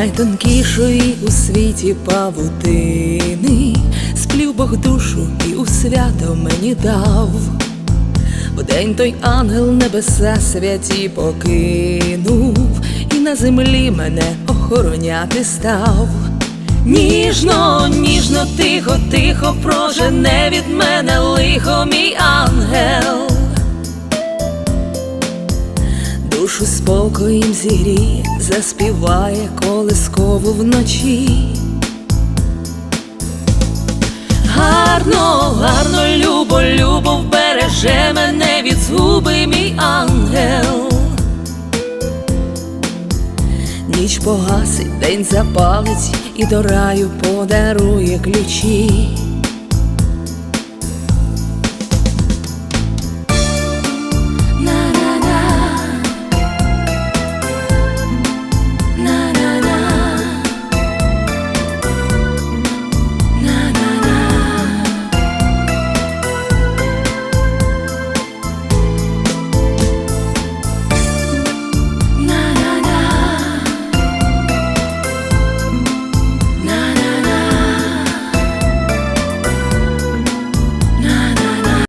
найтонкішої у світі павутини, сплів Бог душу і у свято мені дав. В день той ангел небеса святі покинув, і на землі мене охороняти став. Ніжно, ніжно, тихо, тихо прожене від мене лихо, мій ангел. Душу спокоєм зігріє, заспіває колискову вночі. Гарно, гарно, любо, любо вбереже мене від згуби, мій ангел. Ніч погасить, день запалить і до раю подарує ключі.